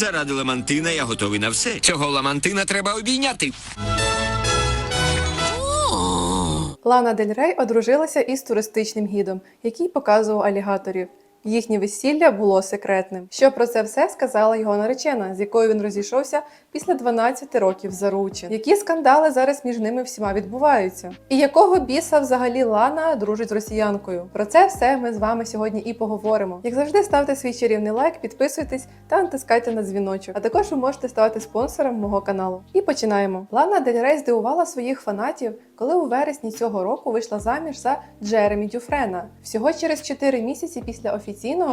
Заради Ламантина я готовий на все. Цього Ламантина треба обійняти. Лана Дель Рей одружилася із туристичним гідом, який показував алігаторів. Їхнє весілля було секретним. Що про це все сказала його наречена, з якою він розійшовся після 12 років заручин. Які скандали зараз між ними всіма відбуваються? І якого біса взагалі Лана дружить з росіянкою? Про це все ми з вами сьогодні і поговоримо. Як завжди, ставте свій чарівний лайк, підписуйтесь та натискайте на дзвіночок. А також ви можете ставати спонсором мого каналу. І починаємо. Лана Дель здивувала своїх фанатів, коли у вересні цього року вийшла заміж за Джеремі Дюфрена всього через 4 місяці після офіційного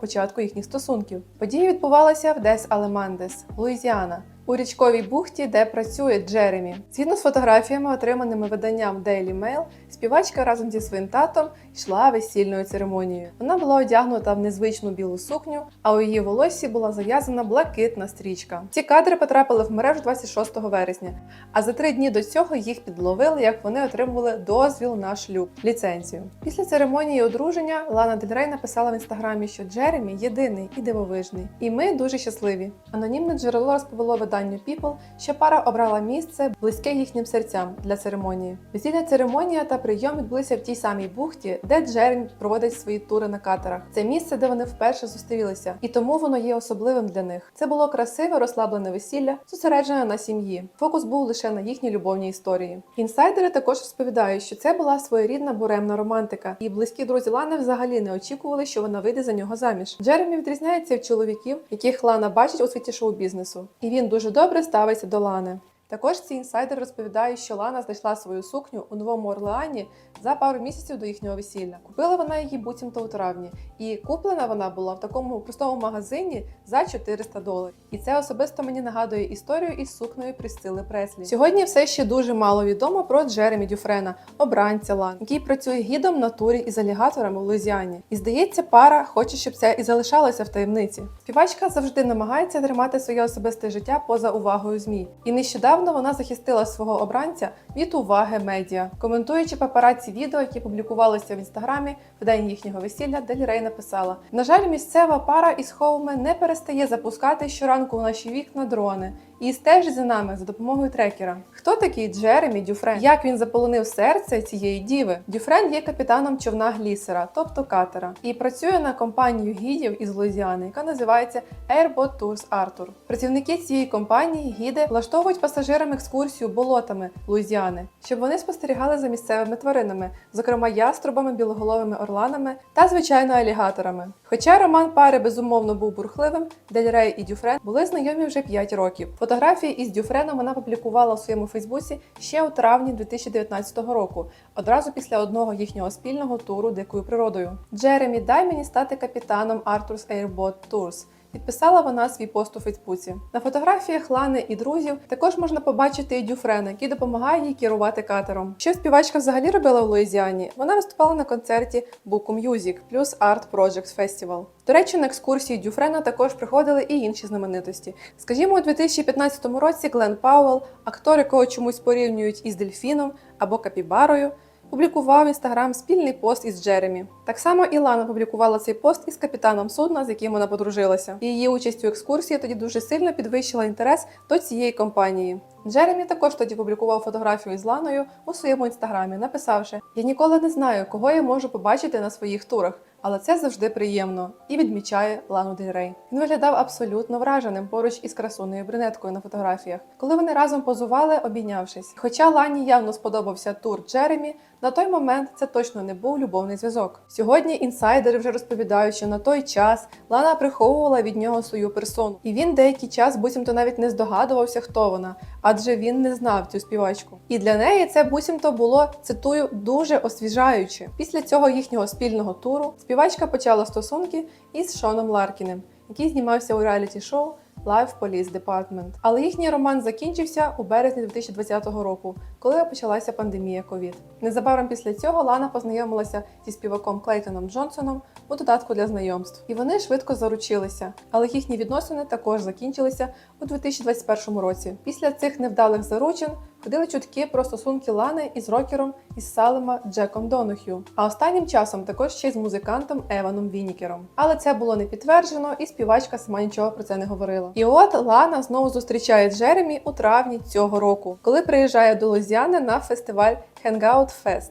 початку їхніх стосунків. Події відбувалися в Дес Алемандес, Луїзіана. У річковій бухті, де працює Джеремі, згідно з фотографіями, отриманими виданням Daily Mail, співачка разом зі своїм татом йшла весільною церемонією. Вона була одягнута в незвичну білу сукню, а у її волоссі була зав'язана блакитна стрічка. Ці кадри потрапили в мережу 26 вересня. А за три дні до цього їх підловили, як вони отримували дозвіл на шлюб ліцензію. Після церемонії одруження Лана Дель написала в інстаграмі, що Джеремі єдиний і дивовижний, і ми дуже щасливі. Анонімне джерело розповіло виданню People, що пара обрала місце близьке їхнім серцям для церемонії. Весільна церемонія та прийом відбулися в тій самій бухті, де Джеремі проводить свої тури на катерах. Це місце, де вони вперше зустрілися, і тому воно є особливим для них. Це було красиве, розслаблене весілля, зосереджене на сім'ї. Фокус був лише на їхній любовній історії. Інсайдери також розповідають, що це була своєрідна буремна романтика, і близькі друзі Лани взагалі не очікували, що вона вийде за нього заміж. Джеремі відрізняється від чоловіків, яких Лана бачить у світі шоу-бізнесу, і він дуже добре ставиться до Лани. Також ці інсайдери розповідають, що Лана знайшла свою сукню у Новому Орлеані за пару місяців до їхнього весілля. Купила вона її буцімто у травні, і куплена вона була в такому простому магазині за 400 доларів. І це особисто мені нагадує історію із сукнею Присцили Преслі. Сьогодні все ще дуже мало відомо про Джеремі Дюфрена, обранця Лан, який працює гідом на турі із алігаторами у Луїзіані. І здається, пара хоче, щоб це і залишалося в таємниці. Співачка завжди намагається тримати своє особисте життя поза увагою змі. І нещодавно вона захистила свого обранця від уваги медіа, коментуючи папараці відео, які публікувалися в інстаграмі в день їхнього весілля, Дель Рей написала: На жаль, місцева пара із Хоуме не перестає запускати щоранку у наші вікна дрони і стежить за нами за допомогою трекера. Хто такий Джеремі Дюфрен? Як він заполонив серце цієї діви? Дюфрен є капітаном човна глісера, тобто катера, і працює на компанію гідів із Луїзіани, яка називається Airbot Tours Arthur. Працівники цієї компанії гіди влаштовують пасажирам екскурсію болотами Луїзіани, щоб вони спостерігали за місцевими тваринами, зокрема яструбами, білоголовими орланами та звичайно алігаторами. Хоча роман пари безумовно був бурхливим, Дель Рей і Дюфрен були знайомі вже 5 років. Фотографії із Дюфреном вона публікувала у своєму Фейсбуці ще у травні 2019 року, одразу після одного їхнього спільного туру дикою природою. Джеремі, дай мені стати капітаном Arthur's Airboat Tours. Підписала вона свій пост у Фейсбуці. На фотографіях Лани і друзів також можна побачити і Дюфрена, який допомагає їй керувати катером. Що співачка взагалі робила в Луїзіані? Вона виступала на концерті Buku Music плюс Art Projects Festival. До речі, на екскурсії Дюфрена також приходили і інші знаменитості. Скажімо, у 2015 році Глен Пауэлл, актор, якого чомусь порівнюють із дельфіном або капібарою, публікував в інстаграм спільний пост із Джеремі. Так само Ілана публікувала цей пост із капітаном судна, з яким вона подружилася. Її участь у екскурсії тоді дуже сильно підвищила інтерес до цієї компанії. Джеремі також тоді публікував фотографію з Ланою у своєму інстаграмі, написавши: Я ніколи не знаю, кого я можу побачити на своїх турах. Але це завжди приємно і відмічає Лану Дель. Він виглядав абсолютно враженим поруч із красуною брюнеткою на фотографіях, коли вони разом позували, обійнявшись. Хоча Лані явно сподобався тур Джеремі, на той момент це точно не був любовний зв'язок. Сьогодні інсайдери вже розповідають, що на той час Лана приховувала від нього свою персону, і він деякий час буцімто навіть не здогадувався, хто вона, адже він не знав цю співачку. І для неї це буцімто було цитую дуже освіжаюче. Після цього їхнього спільного туру співачка почала стосунки із Шоном Ларкіним, який знімався у реаліті-шоу Live Police Department. Але їхній роман закінчився у березні 2020 року, коли почалася пандемія ковід. Незабаром після цього Лана познайомилася зі співаком Клейтоном Джонсоном у додатку для знайомств, і вони швидко заручилися. Але їхні відносини також закінчилися у 2021 році. Після цих невдалих заручин ходили чутки про стосунки Лани із рокером із Салема Джеком Донухю, а останнім часом також ще й з музикантом Еваном Вінікером. Але це було не підтверджено, і співачка сама нічого про це не говорила. І от Лана знову зустрічає Джеремі у травні цього року, коли приїжджає до Лузяни на фестиваль Hangout Fest.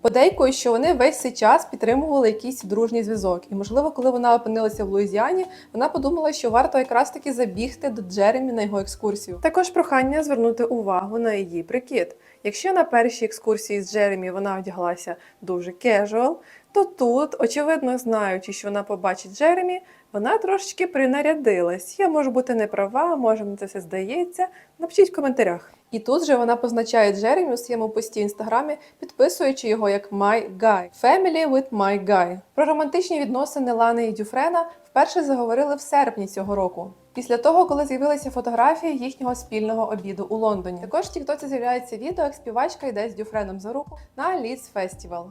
Подейкують, що вони весь цей час підтримували якийсь дружній зв'язок, і можливо, коли вона опинилася в Луїзіані, вона подумала, що варто якраз таки забігти до Джеремі на його екскурсію. Також прохання звернути увагу на її прикид. Якщо на першій екскурсії з Джеремі вона одяглася дуже casual, то тут, очевидно, знаючи, що вона побачить Джеремі, вона трошечки принарядилась. Я можу бути не права, може мені це все здається. Напишіть в коментарях. І тут же вона позначає Джеремі у своєму пості в інстаграмі, підписуючи його як My Guy. Family with my guy. Про романтичні відносини Лани і Дюфрена вперше заговорили в серпні цього року. Після того, коли з'явилися фотографії їхнього спільного обіду у Лондоні. Також в Тіктоці з'являється відео, як співачка йде з Дюфреном за руку на Ліц Фестівал.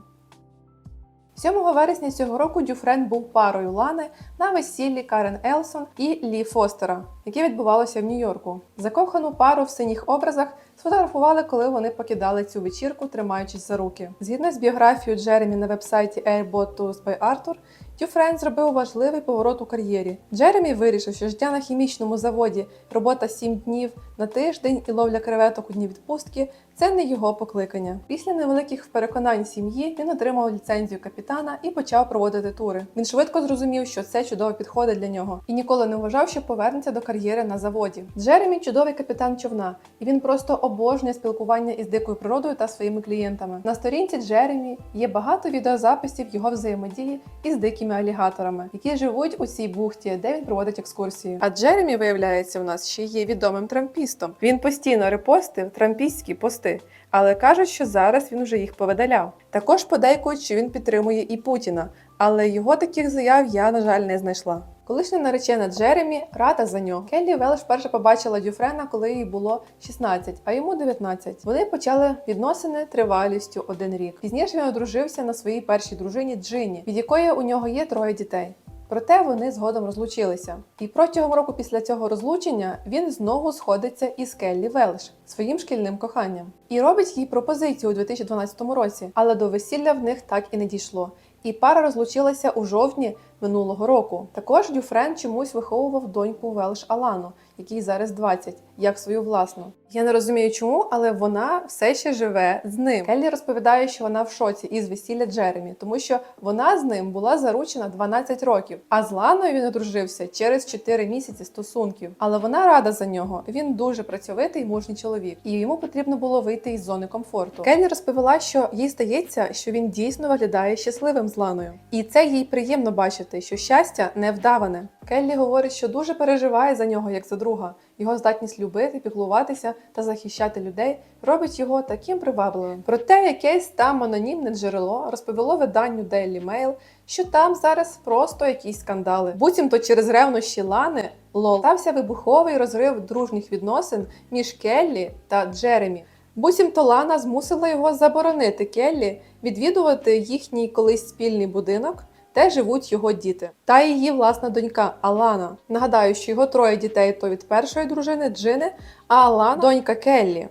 7 вересня цього року Дюфрен був парою Лани на весіллі Карен Елсон і Лі Фостера, яке відбувалося в Нью-Йорку. Закохану пару в синіх образах сфотографували, коли вони покидали цю вечірку, тримаючись за руки. Згідно з біографією Джеремі на вебсайті Airbot Tools by Arthur, Дюфрен зробив важливий поворот у кар'єрі. Джеремі вирішив, що життя на хімічному заводі, робота 7 днів на тиждень і ловля креветок у дні відпустки це не його покликання. Після невеликих переконань сім'ї він отримав ліцензію капітана і почав проводити тури. Він швидко зрозумів, що це чудово підходить для нього, і ніколи не вважав, що повернеться до кар'єри на заводі. Джеремі чудовий капітан човна, і він просто обожнює спілкування із дикою природою та своїми клієнтами. На сторінці Джеремі є багато відеозаписів його взаємодії із дикими алігаторами, які живуть у цій бухті, де він проводить екскурсії. А Джеремі, виявляється, у нас ще є відомим трампістом. Він постійно репостив трампістські пости, але кажуть, що зараз він вже їх повидаляв. Також подейкують, що він підтримує і Путіна, але його таких заяв я, на жаль, не знайшла. Колишня наречена Джеремі рада за нього. Келлі Велш вперше побачила Дюфрена, коли їй було 16, а йому 19. Вони почали відносини тривалістю один рік. Пізніше він одружився на своїй першій дружині Джині, від якої у нього є троє дітей. Проте вони згодом розлучилися. І протягом року після цього розлучення він знову сходиться із Келлі Велш своїм шкільним коханням і робить їй пропозицію у 2012 році, але до весілля в них так і не дійшло. І пара розлучилася у жовтні минулого року. Також Дюфрен чомусь виховував доньку Велш Алану, якій зараз 20, як свою власну. Я не розумію, чому, але вона все ще живе з ним. Келлі розповідає, що вона в шоці із весілля Джеремі, тому що вона з ним була заручена 12 років, а з Ланою він одружився через 4 місяці стосунків. Але вона рада за нього. Він дуже працьовитий, мужній чоловік, і йому потрібно було вийти із зони комфорту. Келлі розповіла, що їй здається, що він дійсно виглядає щасливим з Ланою, і це їй приємно бачити, що щастя не вдаване. Келлі говорить, що дуже переживає за нього як за друга. Його здатність любити, піклуватися та захищати людей робить його таким привабливим. Проте якесь там анонімне джерело розповіло виданню Daily Mail, що там зараз просто якісь скандали. Буцімто через ревнощі Лани Лол стався вибуховий розрив дружніх відносин між Келлі та Джеремі. Буцімто Лана змусила його заборонити Келлі відвідувати їхній колись спільний будинок де живуть його діти, та її власна донька Алана. Нагадаю, що його троє дітей то від першої дружини Джини, а Алана донька Келлі.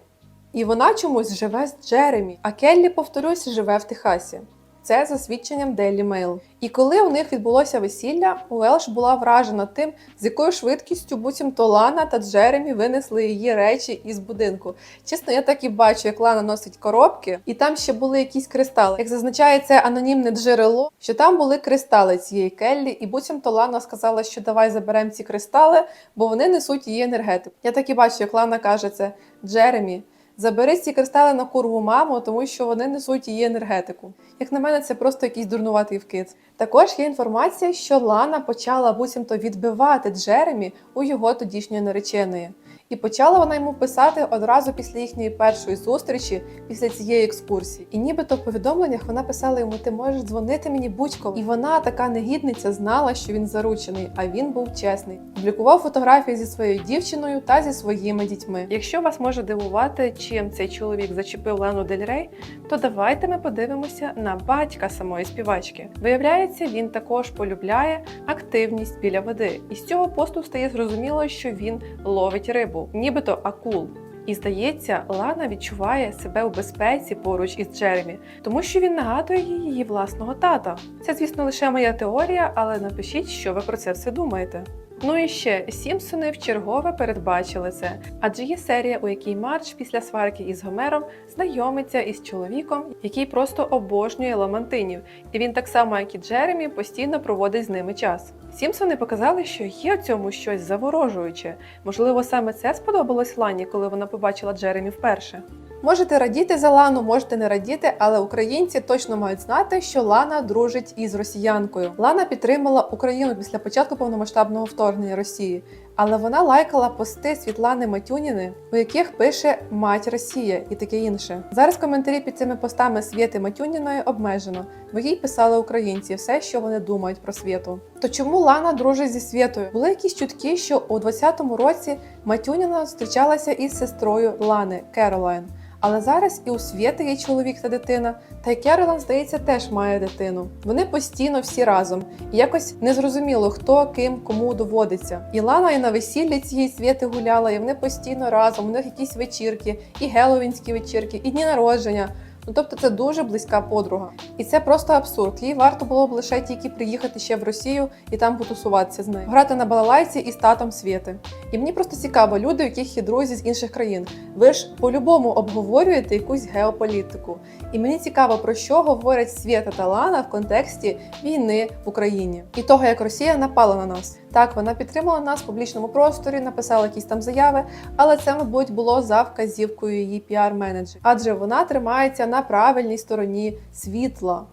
І вона чомусь живе з Джеремі, а Келлі, повторюсь, живе в Техасі. Це за свідченням Daily Mail. І коли у них відбулося весілля, Уелш була вражена тим, з якою швидкістю буцімто Лана та Джеремі винесли її речі із будинку. Чесно, я так і бачу, як Лана носить коробки, і там ще були якісь кристали. Як зазначає це анонімне джерело, що там були кристали цієї Келлі, і буцімто Лана сказала, що давай заберемо ці кристали, бо вони несуть її енергетику. Я так і бачу, як Лана каже це Джеремі. Забери ці кристали на курву маму, тому що вони несуть її енергетику. Як на мене, це просто якийсь дурнуватий вкид. Також є інформація, що Лана почала буцімто відбивати Джеремі у його тодішньої нареченої. І почала вона йому писати одразу після їхньої першої зустрічі, після цієї екскурсії. І нібито в повідомленнях вона писала йому: Ти можеш дзвонити мені будь-коли. І вона, така негідниця, знала, що він заручений, а він був чесний. Публікував фотографії зі своєю дівчиною та зі своїми дітьми. Якщо вас може дивувати, чим цей чоловік зачепив Лену Дель Рей, то давайте ми подивимося на батька самої співачки. Виявляється, він також полюбляє активність біля води. І з цього посту стає зрозуміло, що він ловить рибу, нібито акул. І здається, Лана відчуває себе у безпеці поруч із Джеремі, тому що він нагадує їй її власного тата. Це, звісно, лише моя теорія, але напишіть, що ви про це все думаєте. Ну і ще Сімпсони вчергове передбачили це, адже є серія, у якій Мардж після сварки із Гомером знайомиться із чоловіком, який просто обожнює ламантинів, і він так само, як і Джеремі, постійно проводить з ними час. Сімпсони показали, що є в цьому щось заворожуюче. Можливо, саме це сподобалось Лані, коли вона побачила Джеремі вперше. Можете радіти за Лану, можете не радіти, але українці точно мають знати, що Лана дружить із росіянкою. Лана підтримала Україну після початку повномасштабного вторгнення Росії, але вона лайкала пости Світлани Матюніни, у яких пише Мать Росія і таке інше. Зараз коментарі під цими постами Свєти Матюніної обмежено, бо їй писали українці все, що вони думають про світу. То чому Лана дружить зі Свєтою? Були якісь чутки, що у 20-му році Матюніна зустрічалася із сестрою Лани Керолайн. Але зараз і у Свєти є чоловік та дитина, та й Керолан, здається, теж має дитину. Вони постійно всі разом. І якось незрозуміло, хто ким кому доводиться. І Лана і на весіллі цієї Свєти гуляла, і вони постійно разом. У них якісь вечірки, і геловінські вечірки, і дні народження. Ну тобто це дуже близька подруга. І це просто абсурд. Їй варто було б лише тільки приїхати ще в Росію і там потусуватися з нею, грати на балалайці із татом Свєти. І мені просто цікаво, люди, у яких є друзі з інших країн. Ви ж по-любому обговорюєте якусь геополітику. І мені цікаво, про що говорять Свєта та Лана в контексті війни в Україні і того, як Росія напала на нас. Так, вона підтримала нас в публічному просторі, написала якісь там заяви, але це, мабуть, було за вказівкою її піар-менеджера, адже вона тримається на правильній стороні світла.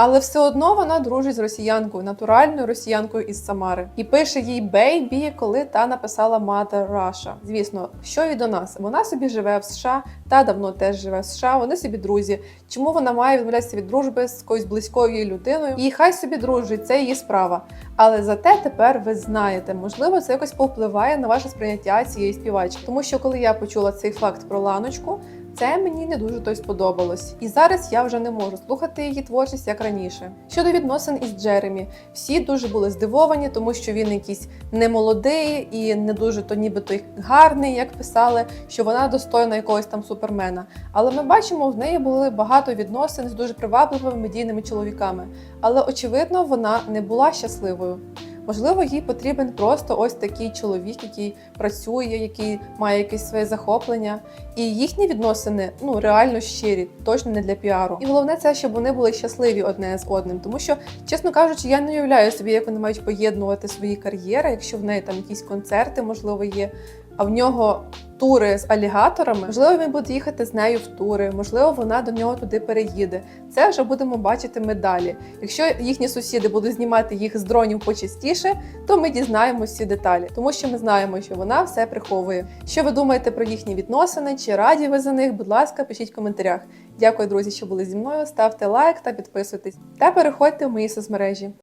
Але все одно вона дружить з росіянкою, натуральною росіянкою із Самари, і пише їй бейбі, коли та написала Mother Russia. Звісно, що і до нас. Вона собі живе в США, та давно теж живе в США. Вони собі друзі. Чому вона має відмовлятися від дружби з якоюсь близькою людиною? І хай собі дружить, це її справа. Але зате тепер ви знаєте, можливо, це якось повпливає на ваше сприйняття цієї співачки. Тому що коли я почула цей факт про ланочку. Це мені не дуже той сподобалось, і зараз я вже не можу слухати її творчість як раніше. Щодо відносин із Джеремі, всі дуже були здивовані, тому що він якийсь не молодий і не дуже то нібито й гарний, як писали, що вона достойна якогось там супермена. Але ми бачимо, в неї були багато відносин з дуже привабливими медійними чоловіками. Але очевидно, вона не була щасливою. Можливо, їй потрібен просто ось такий чоловік, який працює, який має якесь своє захоплення. І їхні відносини ну реально щирі, точно не для піару. І головне це, щоб вони були щасливі одне з одним. Тому що, чесно кажучи, я не уявляю собі, як вони мають поєднувати свої кар'єри, якщо в неї там якісь концерти, можливо, є. А в нього тури з алігаторами. Можливо, він буде їхати з нею в тури, можливо, вона до нього туди переїде. Це вже будемо бачити ми далі. Якщо їхні сусіди будуть знімати їх з дронів почастіше, то ми дізнаємося всі деталі, тому що ми знаємо, що вона все приховує. Що ви думаєте про їхні відносини? Чи раді ви за них? Будь ласка, пишіть в коментарях. Дякую, друзі, що були зі мною. Ставте лайк та підписуйтесь. Та переходьте в мої соцмережі.